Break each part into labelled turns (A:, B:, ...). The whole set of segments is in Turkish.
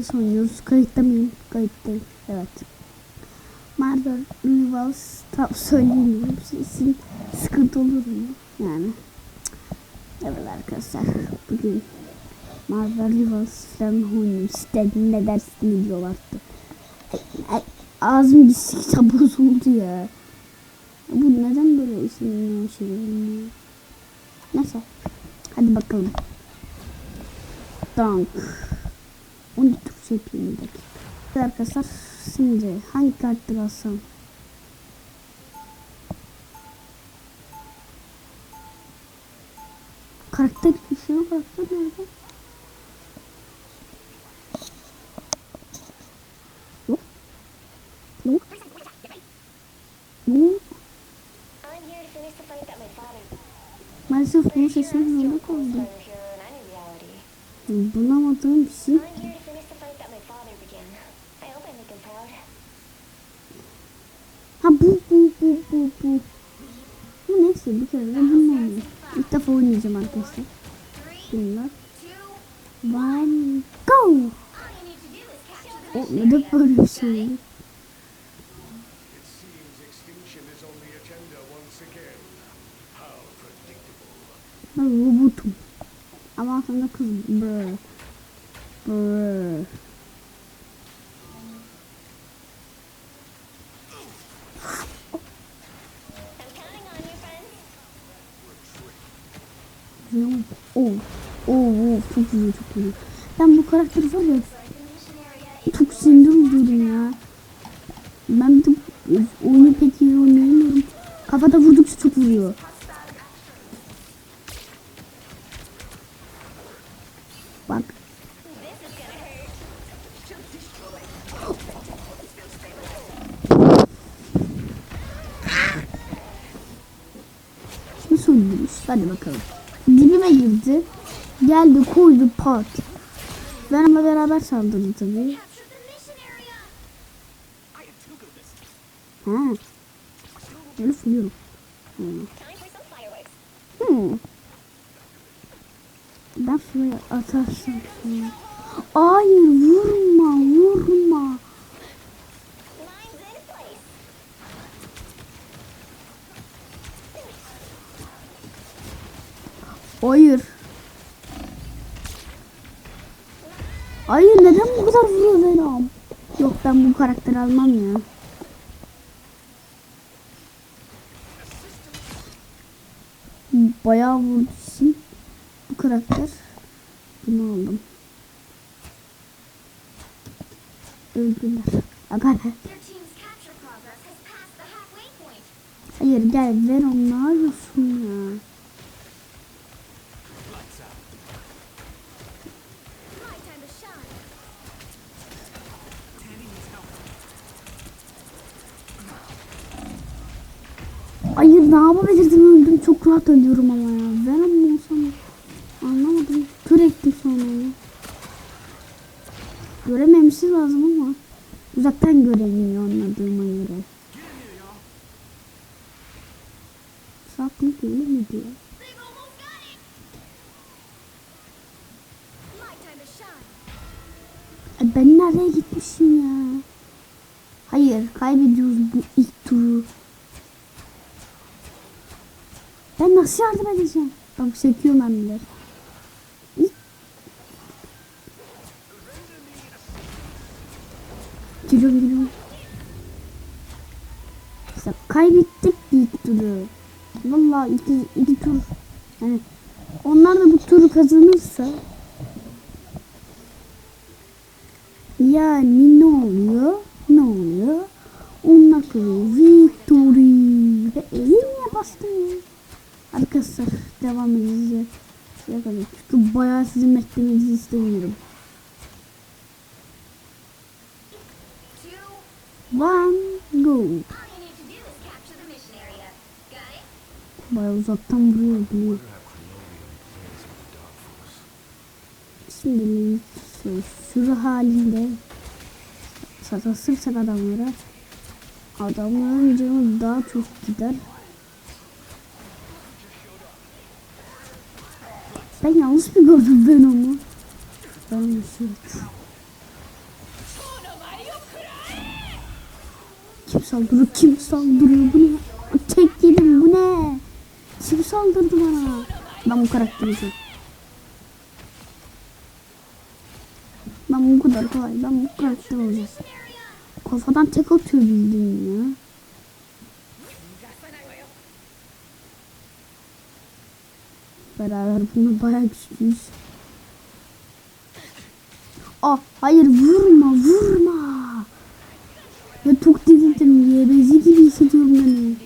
A: Rivals oynuyoruz. Kayıtta mıyım? Kayıttayım. Evet. Murder Rivals tam söyleyemiyorum. Sesin sıkıntı olur mu? Yani. Evet arkadaşlar. Bugün Murder Rivals falan oynuyoruz. İstediğin ne dersin diyorlardı. Ağzım bir sikta bozuldu ya. Bu neden böyle isimli şey ya? Neyse. Hadi bakalım. Donk. 12 tur yapayım bir dakika. Arkadaşlar şimdi hangi kartı alsam? Karakter işi şey yok karakter nerede? Maalesef bunu seçmek zorunda kaldım. Bulamadığım için bu bu bu bu bu. Bu neyse bir kere de bununla oynayayım. İlk defa oynayacağım arkadaşlar. Bunlar. One go. O neden böyle bir şey oldu? Ben robotum. Ama aslında kız. Brr. Brr. Çok çok iyi. Ben bu karakteri var ya çok sinir oluyorum ya. Ben de oyunu pek iyi oynayamıyorum. Kafada vurdukça çok vuruyor. Bak. Nasıl oynuyormuş? Hadi bakalım. Dibime girdi. Geldi koydu pat. Benimle beraber saldırdı tabii. Ha. Öyle fırlıyorum. Hmm. Hmm. Ben şuraya atarsam. Hayır vurma vurma. Hayır kadar vuruyor Venom? Yok ben bu karakteri almam ya. Bayağı vurdu için bu karakter. Bunu aldım. Öldüler. Aga be.
B: Your team's capture progress
A: rahat ölüyorum ama ya. Venom mu olsam anlamadım. Kör ettim sonra onu. Görememişiz lazım ama uzaktan göremiyor anladığıma göre. Saklı değil mi diyor. E ben nereye gitmişim ya? Hayır kaybediyoruz bu ilk turu. Ben nasıl yardım edeceğim? Bak çekiyor mermiler. İlk- Geliyorum geliyorum. İşte kaybettik ilk turu. Vallahi iki, iki tur. Yani onlar da bu turu kazanırsa yani ne oluyor? Ne oluyor? Onlar kazanıyor. Devam edeceğiz. Şuraya kadar. Çünkü bayağı sizin beklemenizi istemiyorum. One go. Bayağı uzaktan vuruyor biliyor. Şimdi sürü halinde sataşırsak adamlara adamların canı daha çok gider. Ben yanlış mı gördüm ben onu? Yanlış evet. Kim saldırıyor? Kim saldırıyor? Bu ne? Tek yedim bu ne? Kim saldırdı bana? Ben bu karakteri çok. Ben bu kadar kolay. Ben bu karakter olacağım. Kafadan tek atıyor bildiğin ya. Beraber bunu bayağı güçlüyüz. Ah hayır vurma vurma. Ya çok delirdim. Yebezi gibi hissediyorum beni.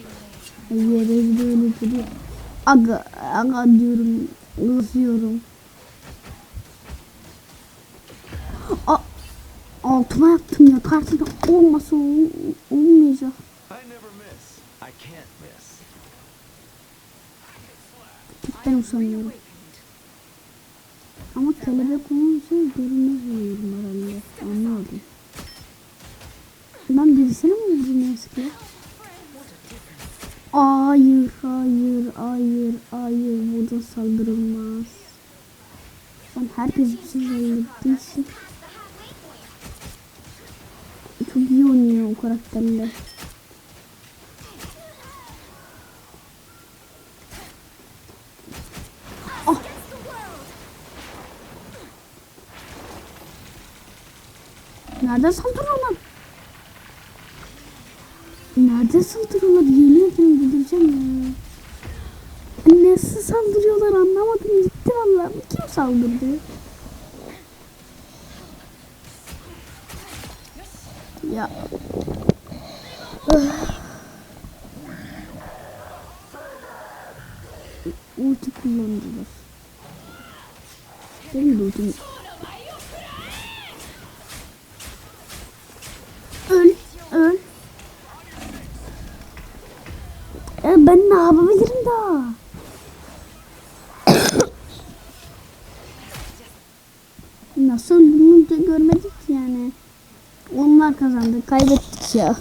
A: Ya Yebezi de öyle duruyor. Aga, aga diyorum. Isıyorum. Aa, altıma yaptım ya. Kartında olmasa ol, olmayacak.
C: I never miss. I can't miss.
A: Ben usanıyorum. Ama kelebek olunca görünmez oluyorum herhalde. Anlamadım. Ben birisine mi vurdum eski? Hayır, hayır, hayır, hayır. Buradan saldırılmaz. Ben herkes bir şey zannettiği çok iyi oynuyor o karakterler. Nereden saldırıyorlar? Nereden saldırıyorlar? Yemin ederim bildireceğim ya. Nasıl saldırıyorlar anlamadım gitti valla. Kim saldırdı? Ya. Öf. Ulti kullandılar. Benim de ultim Öl, öl. E ben ne yapabilirim daha? Nasıl öldüğümü de görmedik yani. Onlar kazandı. Kaybettik ya.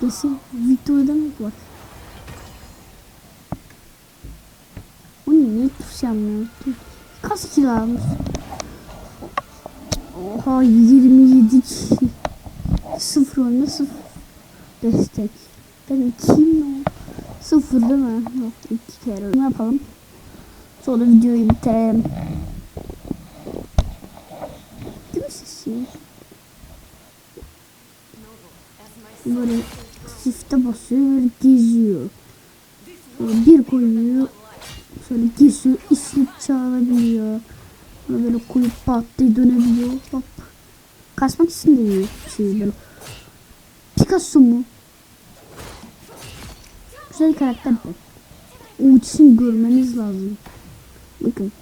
A: Kesin videoda mı var? O niye tuşamıyor? Kaç kilo almış? Oha 27 kişi. Sıfır oyunda sıfır. Destek. Ben ikiyim mi? Sıfır değil mi? Yok iki kere. Ne yapalım? Sonra videoyu bitirelim. Mi sesi? Böyle sifte basıyor böyle geziyor. Sonra bir koyuyor. Sonra geziyor ismik çağırabiliyor. Sonra böyle koyup pat diye dönebiliyor. Hop. Kasmak için de iyi şey böyle. Picasso mu? Güzel karakter bu. İçin görmeniz lazım. Bakın.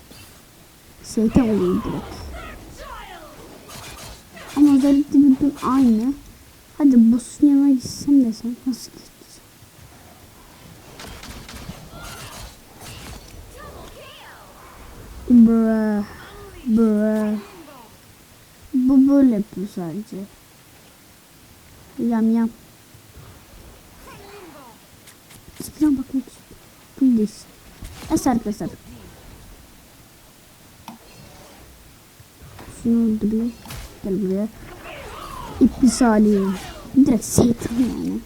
A: Şeytan oluyor direkt. Ama özellikle bütün aynı. Hadi boss'un yanına gitsen desen nasıl gideceksin? Bruh. Bruh. Bu böyle yapıyor sadece. Yam yam. Hiçbirine bakmak istiyorum. Please. Eser eser. Şunu öldüreyim. Gel buraya. İblis Ali. Direkt şeytan yani.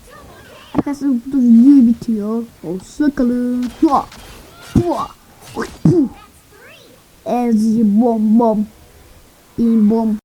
A: Arkadaşlar burada video bitiyor. Hoşça kalın. Hua. Hua. Puh. Ezi bom bom. Bim bom.